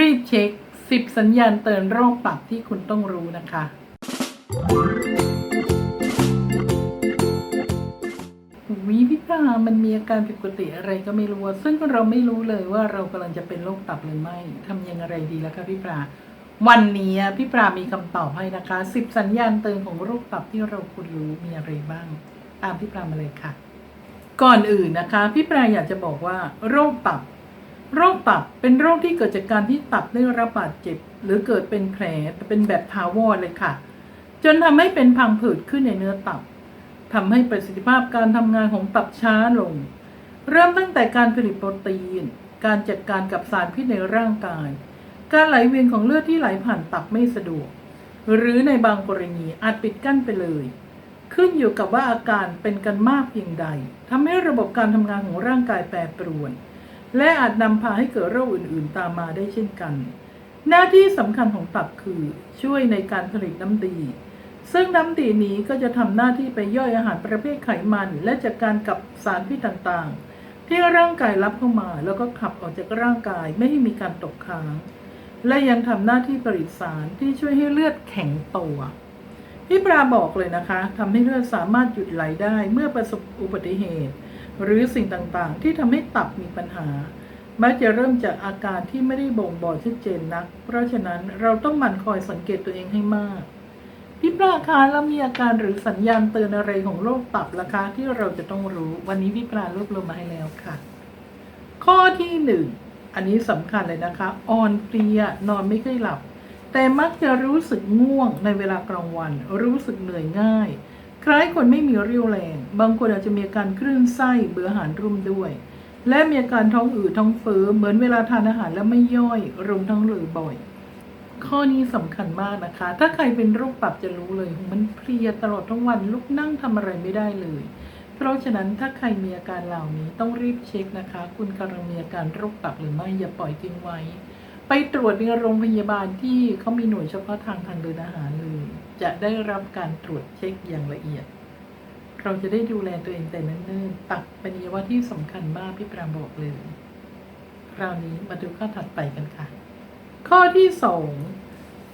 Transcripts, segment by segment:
รีบเช็ค 10 สัญญาณเตือนโรคตับที่คุณต้องรู้นะคะ วิพี่ปลามันมีอาการผิดปกติอะไรก็ไม่รู้ ซึ่งเราไม่รู้เลยว่าเรากำลังจะเป็นโรคตับหรือไม่ทำยังไงดีแล้วคะพี่ปลาวันนี้พี่ปลามีคำตอบให้นะคะ 10 สัญญาณเตือนของโรคตับที่เราควรรู้มีอะไรบ้าง ตามพี่ปลามาเลยค่ะ ก่อนอื่นนะคะ พี่ปลาอยากจะบอกว่าโรคตับ โรคตับเป็นโรคที่เกิดจากการที่ตับได้รับบาดเจ็บ หรือเกิดเป็นแผลเป็นแบบทาวรเลยค่ะ จนทำให้เป็นพังผืดขึ้นในเนื้อตับทำให้ประสิทธิภาพการทำงานของตับช้าลง เริ่มตั้งแต่การผลิตโปรตีน การจัดการกับสารพิษในร่างกาย การไหลเวียนของเลือดที่ไหลผ่านตับไม่สะดวก หรือในบางกรณีอาจปิดกั้นไปเลย ขึ้นอยู่กับว่าอาการเป็นกันมากเพียงใดทำให้ระบบการทำงานของร่างกายแปรปรวน และอาจนำพาให้เกิดโรคอื่นๆตามมาได้เช่นกัน หน้าที่สำคัญของตับคือช่วยในการผลิตน้ำดี ซึ่งน้ำดีนี้ก็จะทำหน้าที่ไปย่อยอาหารประเภทไขมัน และจัดการกับสารพิษต่างๆ ที่ร่างกายรับเข้ามาแล้วก็ขับออกจากร่างกายไม่ให้มีการตกค้าง และยังทำหน้าที่ผลิตสารที่ช่วยให้เลือดแข็งตัวพี่ปราบอกเลยนะคะทำให้เลือดสามารถหยุดไหลได้เมื่อประสบอุบัติเหตุ หรือสิ่งต่างๆ ที่ทำให้ตับมีปัญหาแมักจะเริ่มจากอาการที่ไม่ได้บ่งบอกชัดเจนนัก เพราะฉะนั้นเราต้องหมั่นคอยสังเกตตัวเองให้มาก พี่ปลาคะแล้วมีอาการหรือสัญญาณเตือนอะไรของโรคตับล่ะคะที่เราจะต้องรู้ วันนี้พี่ปลารวบรวมมาให้แล้วค่ะ ข้อที่หนึ่งอันนี้สำคัญเลยนะคะอ่อนเพลียนอนไม่ค่อยหลับ แต่มักจะรู้สึกง่วงในเวลากลางวัน รู้สึกเหนื่อยง่าย คล้ายคนไม่มีเรี่ยวแรง บางคนอาจจะมีอาการคลื่นไส้เบื่ออาหารร่มด้วย และมีอาการท้องอืดท้องเฟ้อเหมือนเวลาทานอาหารแล้วไม่ย่อยรวมทั้งเลือบ่อย ข้อนี้สำคัญมากนะคะ ถ้าใครเป็นโรคตับจะรู้เลย มันเพลียตลอดทั้งวันลุกนั่งทำอะไรไม่ได้เลย เพราะฉะนั้นถ้าใครมีอาการเหล่านี้ต้องรีบเช็คนะคะ คุณกำลังมีอาการโรคตับหรือไม่อย่าปล่อยทิ้งไว้ ไปตรวจในโรงพยาบาลที่เขามีหน่วยเฉพาะทางทางเดินอาหารเลย จะได้รับการตรวจเช็คอย่างละเอียด เราจะได้ดูแลตัวเองแต่เนิ่นๆตับเป็นอวัยวะที่สำคัญมากพี่ปรามบอกเลย คราวนี้มาดูข้อถัดไปกันค่ะ ข้อที่สอง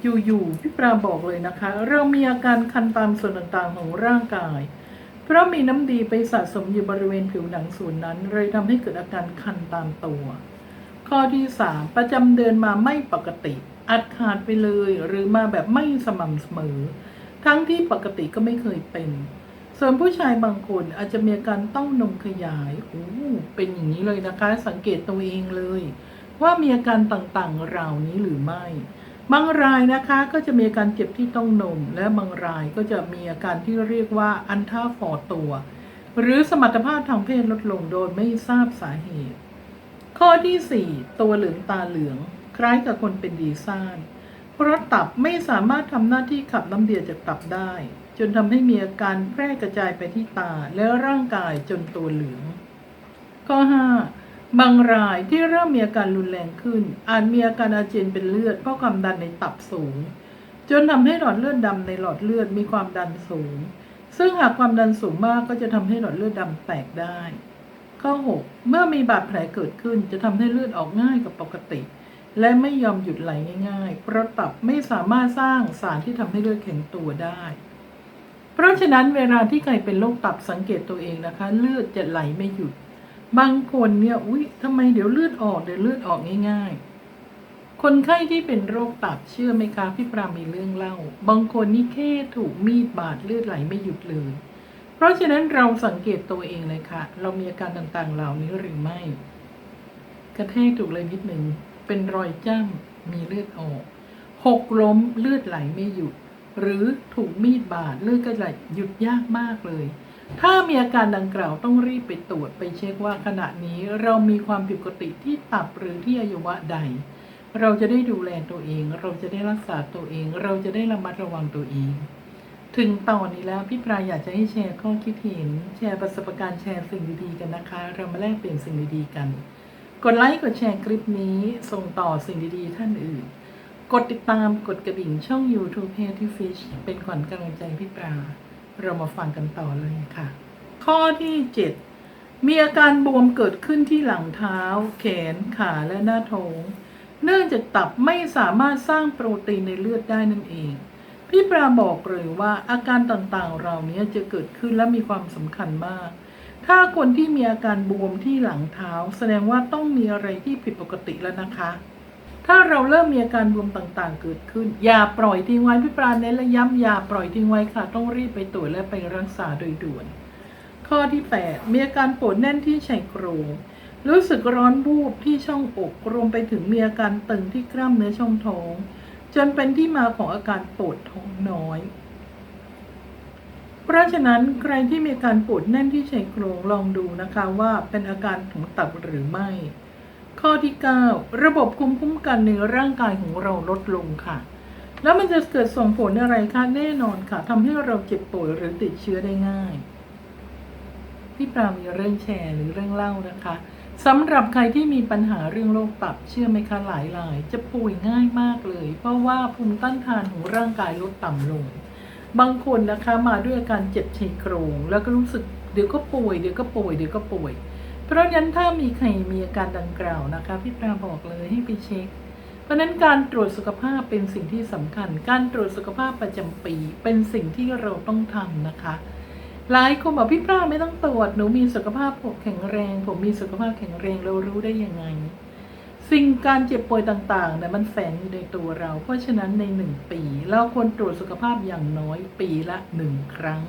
อยู่ๆพี่ปราบอกเลยนะคะ เรามีอาการคันตามส่วนต่างๆของร่างกาย เพราะมีน้ำดีไปสะสมอยู่บริเวณผิวหนังส่วนนั้นเลยทำให้เกิดอาการคันตามตัว ข้อที่สามประจำเดือนมาไม่ปกติอัดขาดไปเลยหรือมาแบบไม่สม่ำเสมอ ทั้งที่ปกติก็ไม่เคยเป็น ส่วนผู้ชายบางคนอาจจะมีอาการเต้านมขยายโอ้เป็นอย่างนี้เลยนะคะ สังเกตตัวเองเลย ว่ามีอาการต่างๆเหล่านี้หรือไม่ บางรายนะคะก็จะมีอาการเจ็บที่เต้องนม และบางรายก็จะมีอาการที่เรียกว่าอันท่าฟอตัว หรือสมรรถภาพทางเพศลดลงโดยไม่ทราบสาเหตุ ข้อที่ 4 ตัวเหลืองตาเหลือง คล้ายกับคนเป็นดีซ่านเพราะตับไม่สามารถทำหน้าที่ขับน้ำเดียจากตับได้ จนทำให้มีอาการแพร่กระจายไปที่ตาและร่างกายจนตัวเหลือง ข้อ 5 บางรายที่เริ่มมีอาการรุนแรงขึ้น อาจมีอาการอาเจียนเป็นเลือดเพราะความดันในตับสูง จนทำให้หลอดเลือดดำในหลอดเลือดมีความดันสูง ซึ่งหากความดันสูงมากก็จะทำให้หลอดเลือดดำแตกได้ ข้อ 6 เมื่อมีบาดแผลเกิดขึ้นจะทำให้เลือดออกง่ายกว่าปกติ และไม่ยอมหยุดไหลง่ายๆ เพราะตับไม่สามารถสร้างสารที่ทำให้เลือดแข็งตัวได้ เพราะฉะนั้นเวลาที่ใครเป็นโรคตับสังเกตตัวเองนะคะ เลือดจะไหลไม่หยุด บางคนเนี่ยอุ๊ยทำไมเดี๋ยวเลือดออกเดี๋ยวเลือดออกง่ายๆ คนไข้ที่เป็นโรคตับเชื่อไหมคะพี่ปรามีเรื่องเล่า บางคนนี่แค่ถูกมีดบาดเลือดไหลไม่หยุดเลย เพราะฉะนั้นเราสังเกตตัวเองเลยค่ะ เรามีอาการต่างๆ เหล่านี้หรือไม่ กระแทกถูกเลยนิดหนึ่ง เป็นรอยจ้ำมีเลือดออก หกล้มเลือดไหลไม่หยุด หรือถูกมีดบาดเลือดก็ไหลหยุดยากมากเลย ถ้ามีอาการดังกล่าวต้องรีบไปตรวจไปเช็คว่าขณะนี้เรามีความผิดปกติที่ตับหรือที่อวัยวะใด เราจะได้ดูแลตัวเอง เราจะได้รักษาตัวเอง เราจะได้ระมัดระวังตัวเอง ถึงตอนนี้แล้วพี่ปลายอยากจะให้แชร์ข้อคิดเห็น แชร์ประสบการณ์แชร์สิ่งดีๆกันนะคะ เรามาแลกเปลี่ยนสิ่งดีๆกัน กดไลค์กดแชร์คลิปนี้ส่งต่อสิ่งดีๆท่านอื่น กดติดตามกดกระดิ่งช่อง YouTube Healthy Fish เป็นขวัญกำลังใจพี่ปลาเรามาฟังกันต่อเลยค่ะ ข้อที่ 7 มีอาการบวมเกิดขึ้นที่หลังเท้า แขนขาและหน้าท้อง เนื่องจากตับไม่สามารถสร้างโปรตีนในเลือดได้นั่นเอง พี่ปราบอกเลยว่าอาการต่างๆเหล่านี้จะเกิดขึ้นและมีความสำคัญมาก ถ้าคนที่มีอาการบวมที่หลังเท้า แสดงว่าต้องมีอะไรที่ผิดปกติแล้วนะคะ ถ้าเราเริ่มมีอาการบวมต่างๆ เกิดขึ้น อย่าปล่อยทิ้งไว้พี่ปราเน้นและย้ำอย่าปล่อยทิ้งไว้ค่ะ ต้องรีบไปตรวจและไปรักษาโดยด่วน ข้อที่ 8 มีอาการปวดแน่นที่ชายโครงรู้สึกร้อนบูบที่ช่องอกรวมไปถึงมีอาการตึงที่กล้ามเนื้อช่องท้อง จนเป็นที่มาของอาการปวดท้องน้อย เพราะฉะนั้นใครที่มีการปวดแน่นที่ชายโครงลองดูนะคะว่าเป็นอาการของตับหรือไม่ ข้อที่ 9 ระบบคุมคุ้มกันในร่างกายของเราลดลงค่ะ แล้วมันจะเกิดส่งผลอะไรคะแน่นอนค่ะทำให้เราเจ็บป่วยหรือติดเชื้อได้ง่ายพี่ปรามีเรื่องแชร์หรือเรื่องเล่านะคะ สำหรับใครที่มีปัญหาเรื่องโรคตับเชื่อไหมคะหลายรายจะป่วยง่ายมากเลย เพราะว่าภูมิต้านทานของร่างกายลดต่ำลง บางคนนะคะมาด้วยอาการเจ็บชายโครงแล้วก็รู้สึกเดี๋ยวก็ป่วยเดี๋ยวก็ป่วยเดี๋ยวก็ป่วย เพราะฉะนั้นถ้ามีใครมีอาการดังกล่าวนะคะพี่ปราบอกเลยให้ไปเช็ค เพราะฉะนั้นการตรวจสุขภาพเป็นสิ่งที่สำคัญ การตรวจสุขภาพประจำปี เป็นสิ่งที่เราต้องทำนะคะ หลายคนบอกพี่ปราไม่ต้องตรวจหนูมีสุขภาพผมแข็งแรง ผมมีสุขภาพแข็งแรงเรารู้ได้ยังไง สิ่งการเจ็บป่วยต่างๆเนี่ยมันแฝงอยู่ในตัวเรา เพราะฉะนั้นในหนึ่งปี เราควรตรวจสุขภาพอย่างน้อยปีละหนึ่งครั้ง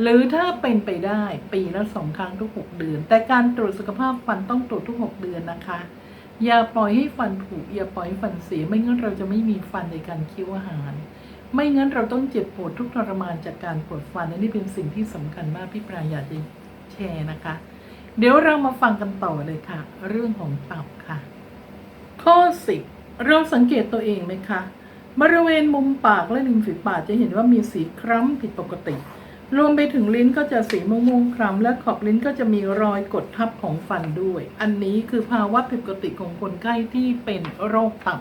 หรือถ้าเป็นไปได้ปีละสองครั้งทุกหกเดือน แต่การตรวจสุขภาพฟันต้องตรวจทุกหกเดือนนะคะ อย่าปล่อยให้ฟันผุอย่าปล่อยให้ฟันเสียไม่งั้นเราจะไม่มีฟันในการเคี้ยวอาหาร ไม่งั้นเราต้องเจ็บปวดทุกทรมานจากการปวดฟันอันนี้เป็นสิ่งที่สำคัญมากพี่ปราอยากจะแชร์นะคะ เดี๋ยวเรามาฟังกันต่อเลยค่ะ เรื่องของตับค่ะ ข้อ10เราสังเกตตัวเองไหมคะบริเวณมุมปากและริมฝีปากจะเห็นว่ามีสีคล้ำผิดปกติ รวมไปถึงลิ้นก็จะสีม่วงๆคล้ำและขอบลิ้นก็จะมีรอยกดทับของฟันด้วย อันนี้คือภาวะผิดปกติของคนไข้ที่เป็นโรคตับ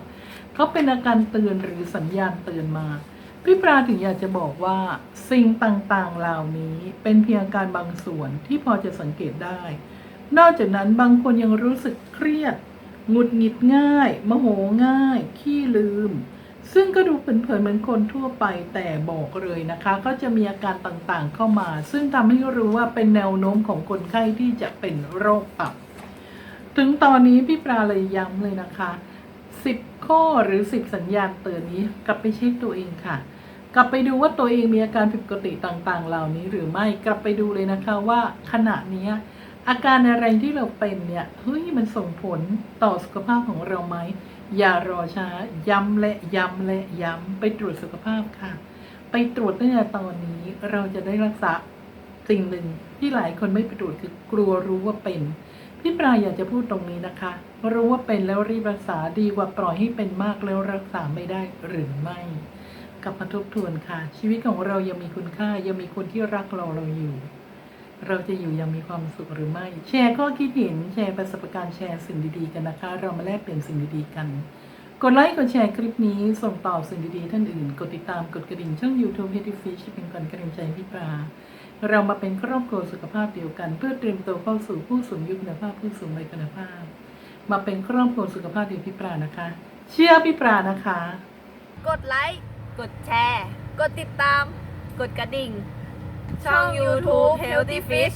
เขาเป็นอาการเตือนหรือสัญญาณเตือนมา พี่ปราถึงอยากจะบอกว่าสิ่งต่างๆเหล่านี้เป็นเพียงการบางส่วนที่พอจะสังเกตได้ นอกจากนั้นบางคนยังรู้สึกเครียดหงุดหงิดง่าย โมโหง่าย ขี้ลืม ซึ่งก็ดูเผินๆเหมือนคนทั่วไปแต่บอกเลยนะคะ ก็จะมีอาการต่างๆเข้ามา ซึ่งทำให้รู้ว่าเป็นแนวโน้มของคนไข้ที่จะเป็นโรคตับ ถึงตอนนี้พี่ปราเลยย้ำเลยนะคะ 10 ข้อหรือ 10 สัญญาณเตือนนี้กลับไปเช็คตัวเองค่ะ กลับไปดูว่าตัวเองมีอาการผิดปกติต่างๆ เหล่านี้หรือไม่กลับไปดูเลยนะคะว่าขณะนี้อาการอะไรที่เราเป็นเนี่ยเฮ้ยมันส่งผลต่อสุขภาพของเราไหมอย่ารอช้า ย้ำและย้ำและย้ำไปตรวจสุขภาพค่ะ ไปตรวจตั้งแต่ตอนนี้เราจะได้รักษาสิ่งหนึ่งที่หลายคนไม่ไปตรวจคือกลัวรู้ว่าเป็นพี่ปลายอยากจะพูดตรงนี้นะคะ รู้ว่าเป็นแล้วรีบรักษาดีกว่าปล่อยให้เป็นมากแล้วรักษาไม่ได้หรือไม่ กลับมาทบทวนค่ะ ชีวิตของเรายังมีคุณค่ายังมีคนที่รักเราเราอยู่ เราจะอยู่ยังมีความสุขหรือไม่ แชร์ข้อคิดเห็นแชร์ประสบการณ์แชร์สิ่งดีๆกันนะคะ เรามาแลกเปลี่ยนสิ่งดีๆกัน กดไลค์กดแชร์คลิปนี้ส่งต่อสิ่งดีๆท่านอื่น กดติดตามกดกระดิ่งช่อง YouTube h e a d y Fish เป็นกำลังใจพี่ปลาเรามาเป็นครอบครัวสุขภาพเดียวกัน เพื่อเตรียมตัวเข้าสู่ผู้สูงยุคคุณภาพผู้สูงวัยคุณภาพ มาเป็นครอบครัวสุขภาพเดียวพี่ปลานะคะ เชื่อพี่ปลานะคะ กดไลค์ กดแชร์ กดติดตาม กดกระดิ่ง ช่อง YouTube Healthy Fish